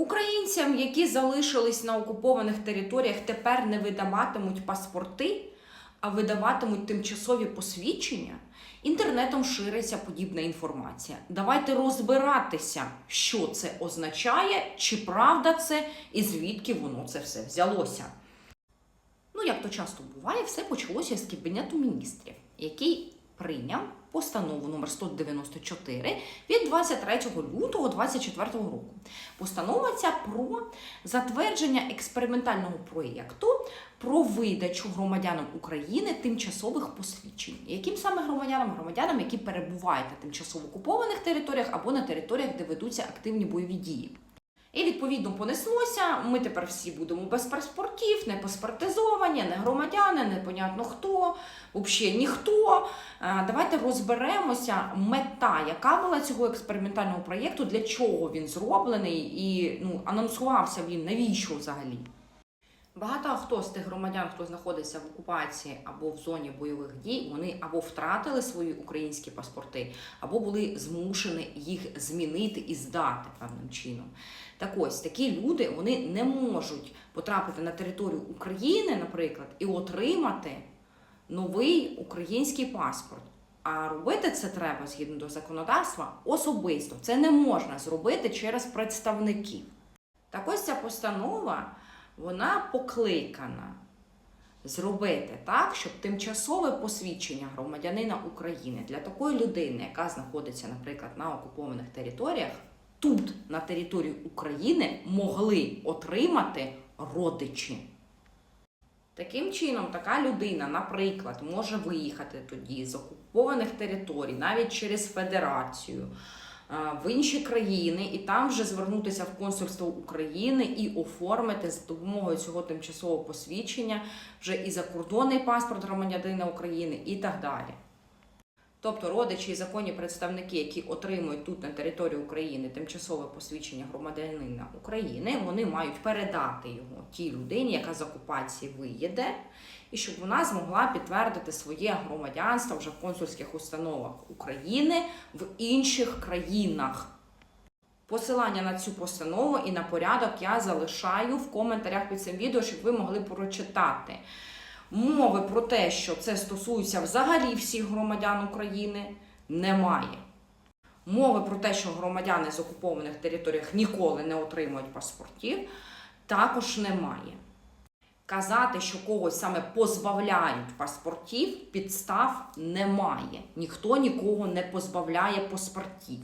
Українцям, які залишились на окупованих територіях, тепер не видаватимуть паспорти, а видаватимуть тимчасові посвідчення. Інтернетом шириться подібна інформація. Давайте розбиратися, що це означає, чи правда це і звідки воно це все взялося. Ну, як то часто буває, все почалося з Кабінету міністрів, який прийняв постанову номер 194 від 23 лютого 2024 року. Постанова ця про затвердження експериментального проєкту про видачу громадянам України тимчасових посвідчень. Яким саме громадянам? Громадянам, які перебувають на тимчасово окупованих територіях або на територіях, де ведуться активні бойові дії. І відповідно понеслося. Ми тепер всі будемо без паспортів, не паспортизовані, не громадяни, непонятно хто, взагалі ніхто. Е, Давайте розберемося, мета, яка була цього експериментального проєкту, для чого він зроблений, і ну, анонсувався він, навіщо взагалі. Багато хто з тих громадян, хто знаходиться в окупації або в зоні бойових дій, вони або втратили свої українські паспорти, або були змушені їх змінити і здати певним чином. Так ось такі люди вони не можуть потрапити на територію України, наприклад, і отримати новий український паспорт. А робити це треба згідно до законодавства особисто. Це не можна зробити через представників. Так ось ця постанова вона покликана зробити так, щоб тимчасове посвідчення громадянина України для такої людини, яка знаходиться, наприклад, на окупованих територіях, тут, на території України, могли отримати родичі. Таким чином, така людина, наприклад, може виїхати тоді з окупованих територій, навіть через федерацію, в інші країни, і там вже звернутися в консульство України і оформити за допомогою цього тимчасового посвідчення вже і закордонний паспорт громадянина України, і так далі. Тобто родичі і законні представники, які отримують тут на території України тимчасове посвідчення громадянина України, вони мають передати його тій людині, яка з окупації виїде, і щоб вона змогла підтвердити своє громадянство вже в консульських установах України в інших країнах. Посилання на цю постанову і на порядок я залишаю в коментарях під цим відео, щоб ви могли прочитати. Мови про те, що це стосується взагалі всіх громадян України, немає. Мови про те, що громадяни з окупованих територіях ніколи не отримують паспортів, також немає. Казати, що когось саме позбавляють паспортів, підстав немає. Ніхто нікого не позбавляє паспортів.